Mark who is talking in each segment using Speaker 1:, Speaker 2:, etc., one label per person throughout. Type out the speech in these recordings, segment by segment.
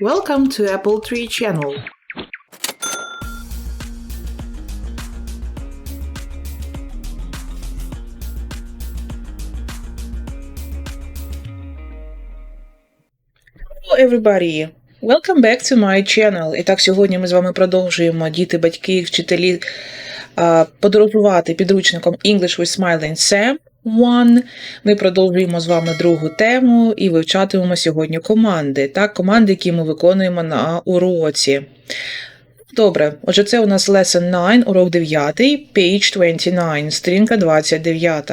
Speaker 1: Welcome to Apple Tree Channel. Hello everybody! Welcome back to my channel. І так, сьогодні ми з вами продовжуємо діти, батьки, вчителі подорожувати підручником English with Smiling Sam 1. Ми продовжуємо з вами другу тему і вивчатимемо сьогодні команди. Так, команди, які ми виконуємо на уроці. Добре, отже, це у нас lesson 9, урок 9, page 29, сторінка 29.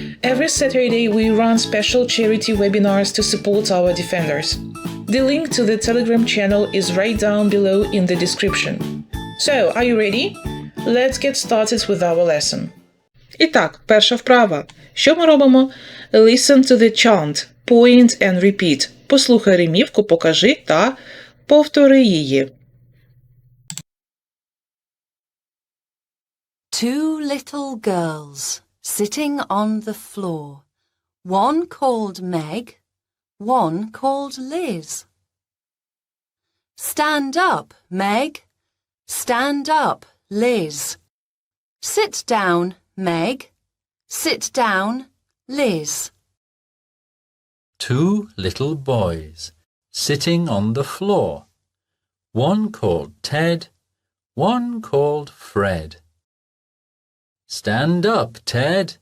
Speaker 1: Every Saturday, we run special charity webinars to support our defenders. The link to the Telegram channel is right down below in the description. So, are you ready? Let's get started with our lesson. І так, перша вправа. Що ми робимо? Listen to the chant, point and repeat. Послухай римівку, покажи та повтори її.
Speaker 2: Two little girls sitting on the floor. One called Meg, one called Liz. Stand up, Meg. Stand up, Liz. Sit down, Meg. Sit down, Liz.
Speaker 3: two little boys sitting on the floor. One called Ted, one called Fred. Stand up, Ted.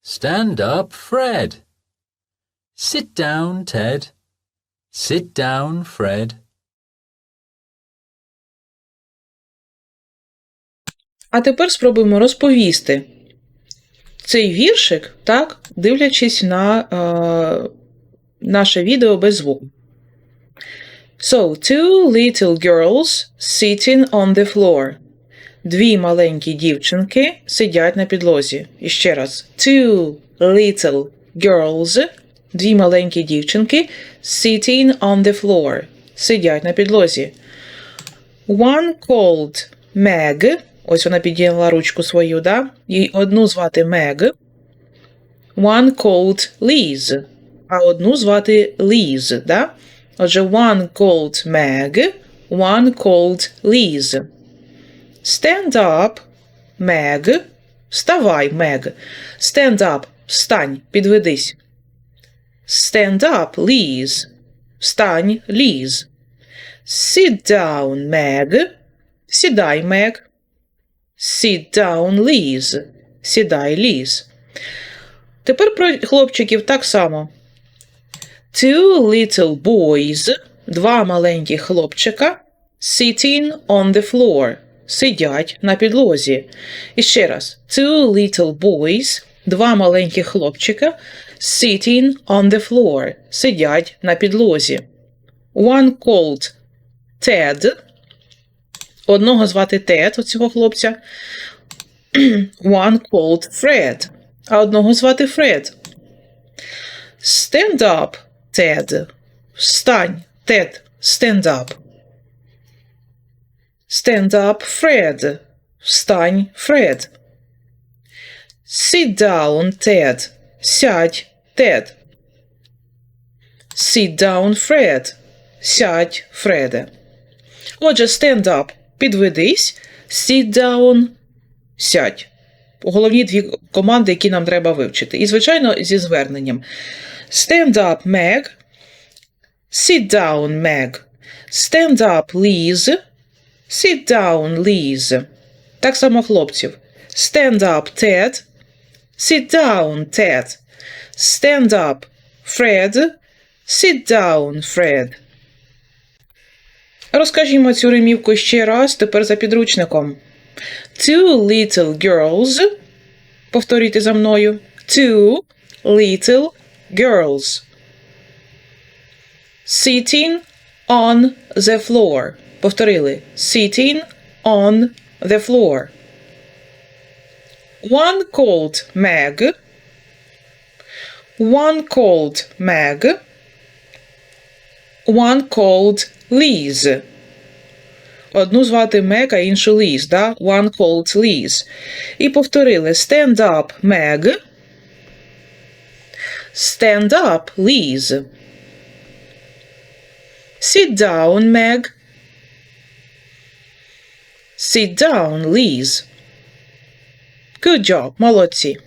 Speaker 3: Stand up, Fred. Sit down, Ted. Sit down, Fred.
Speaker 1: А тепер спробуємо розповісти цей віршик, так, дивлячись на е, наше відео без звуку. So, two little girls sitting on the floor. Дві маленькі дівчинки сидять на підлозі. І ще раз. Two little girls. Дві маленькі дівчинки sitting on the floor. Сидять на підлозі. One called Meg. Ось вона підняла ручку свою, да? Їй одну звати Meg. One called Liz. А одну звати Liz, да? Отже, one called Meg, one called Liz. Stand up, Meg. Вставай, Meg. Stand up, встань, підведись. Stand up, Liz. Встань, Liz. Sit down, Meg. Сідай, Meg. Sit down, Liz. Сідай, Liz. Тепер про хлопчиків так само. Two little boys. Два маленьких хлопчика. Sitting on the floor. Сидять на підлозі. І ще раз. Two little boys. Два маленьких хлопчика. Sitting on the floor. Сидять на підлозі. One called Ted. Одного звати Тед, оцього хлопця. One called Fred. А одного звати Фред. Stand up, Ted. Встань, Тед. Stand up. Stand up, Fred. Встань, Фред. Sit down, Ted. Сядь, Тед. Sit down, Fred. Сядь, Фреде. Отже, stand up – підведись, sit down – сядь. Головні дві команди, які нам треба вивчити. І, звичайно, зі зверненням. Stand up, Meg. Sit down, Meg. Stand up, Liz. Sit down, Liz. Так само хлопців. Stand up, Ted. Sit down, Ted. Stand up, Fred. Sit down, Fred. Розкажімо цю римівку ще раз, тепер за підручником. Two little girls. Повторюйте за мною. Two little girls. Sitting on the floor. Повторили. Sitting on the floor. One called Meg. One called Meg. One called Liz. Одну звати Мек, а іншу Ліз, да? One called Liz. І повторили Stand up, Meg. Stand up, Liz. Sit down, Meg. Sit down, Liz. Good job, молодці.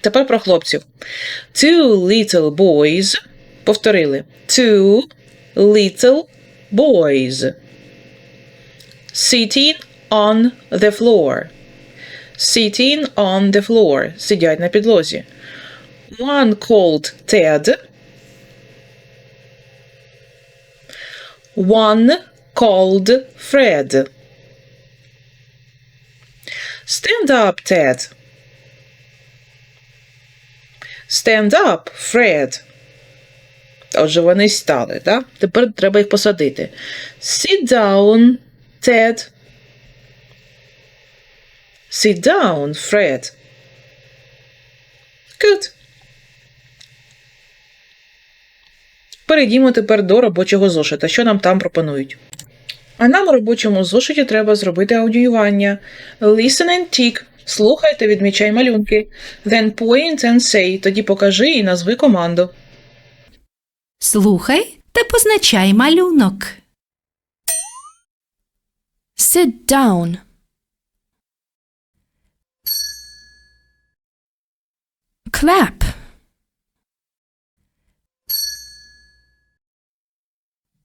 Speaker 1: Тепер про хлопців. Two little boys. Повторили. Two little boys. Sitting on the floor. Sitting on the floor. Сидять на підлозі. One called Ted. One called Fred. Stand up, Ted. Stand up, Fred. Отже, вони стали, так? Тепер треба їх посадити. Sit down, Ted. Sit down, Fred. Good. Перейдімо тепер до робочого зошита. Що нам там пропонують? А нам у робочому зошиті треба зробити аудіювання. Listen and tick. Слухай та відмічай малюнки. Then point and say. Тоді покажи і назви команду.
Speaker 4: Слухай та позначай малюнок. Sit down. Clap.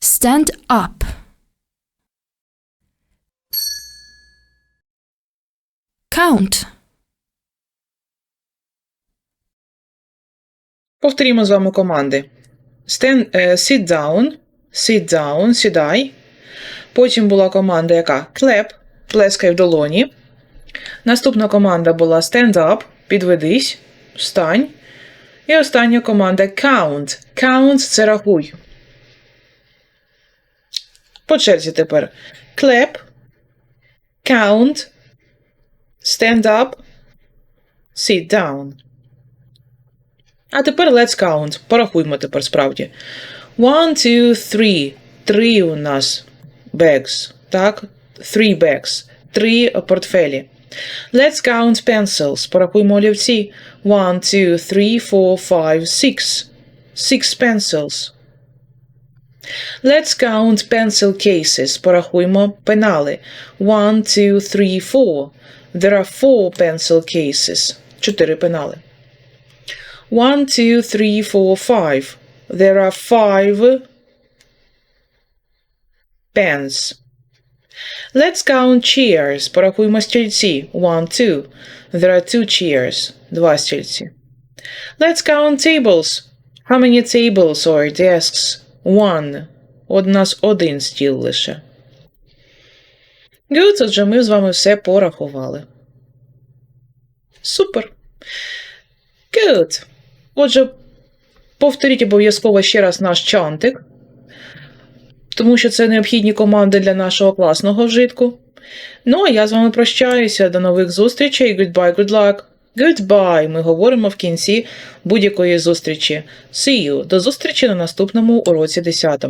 Speaker 4: Stand up. Count.
Speaker 1: Повторімо з вами команди. Stand, е, sit down, sit down, сідай. Потім була команда, яка clap, плескай в долоні. Наступна команда була stand up, підведись, встань. І остання команда count. Count це рахуй. По черзі тепер. Clap, count, stand up, sit down. А тепер let's count. Порахуймо тепер справді. One, two, three. Три у нас bags. Так? Three bags. Три портфелі. Let's count pencils. Порахуймо олівці. One, two, three, four, five, six. Six pencils. Let's count pencil cases. Порахуймо пенали. One, two, three, four. There are four pencil cases. Чотири пенали. One, two, three, four, five. There are five pens. Let's count chairs. Порахуймо стільці. One, two. There are two chairs. Два стільці. Let's count tables. How many tables or desks? One. От нас один стіл лише. Good, отже, ми з вами все порахували. Супер. Good. Отже, повторіть обов'язково ще раз наш чантик, тому що це необхідні команди для нашого класного вжитку. Ну, а я з вами прощаюся. До нових зустрічей. Goodbye, good luck. Goodbye. Ми говоримо в кінці будь-якої зустрічі. See you. До зустрічі на наступному уроці 10.